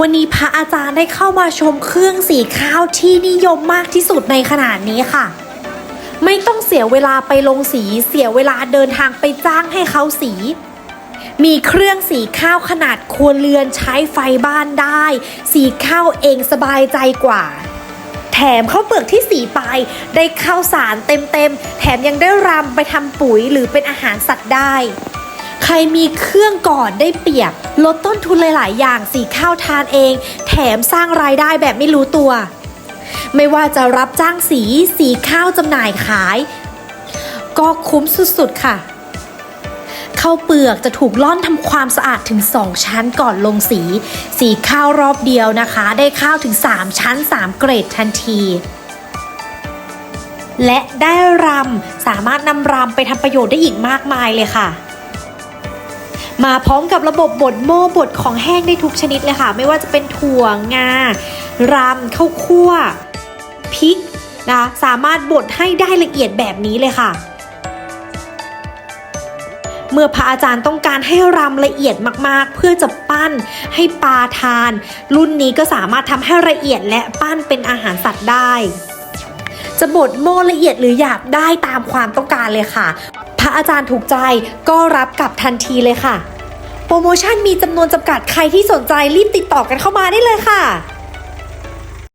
วันนี้พระอาจารย์ได้เข้ามาชมเครื่องสีข้าวที่นิยมมากที่สุดในขนาดนี้ค่ะ ไม่ต้องเสียเวลาไปลงสีเสียเวลาเดินทางไปจ้างให้เขาสี มีเครื่องสีข้าวขนาดครัวเรือนใช้ไฟบ้านได้ สีข้าวเองสบายใจกว่า แถมข้าวเปลือกที่สีไปได้ข้าวสารเต็มๆแถมยังได้รำไปทำปุ๋ยหรือเป็นอาหารสัตว์ได้ ใครมีเครื่องก่อนได้เปรียบ ลดต้นทุนหลาย ๆ อย่างสีข้าวทานเอง แถมสร้างรายได้แบบไม่รู้ตัว ไม่ว่าจะรับจ้างสีสีข้าวจำหน่ายขาย ก็คุ้มสุด ๆ ค่ะข้าวเปลือกจะถูกล่อนทำความสะอาดถึง 2 ชั้นก่อนลงสี สีข้าวรอบเดียวนะคะ ได้ข้าวถึง 3 ชั้น 3 เกรดทันที และได้รำสามารถนำรำไปทำประโยชน์ได้อีกมากมายเลยค่ะ มาพร้อมกับระบบบดโม่บดของแห้งได้ทุกชนิดเลยค่ะ ไม่ว่าจะเป็นถั่วงารำข้าวคั่วพริกนะสามารถบดให้ได้ละเอียดแบบนี้เลยค่ะ เมื่อพระอาจารย์ต้องการให้รำละเอียดมากๆ เพื่อจะปั้นให้ปลาทาน รุ่นนี้ก็สามารถทำให้ละเอียดและปั้นเป็นอาหารสัตว์ได้ จะบดโม่ละเอียดหรือหยาบได้ตามความต้องการเลยค่ะพระ อาจารย์ถูกใจก็รับกลับทันทีเลยค่ะ โปรโมชั่นมีจำนวนจำกัดใครที่สนใจรีบติดต่อกันเข้ามาได้เลยค่ะ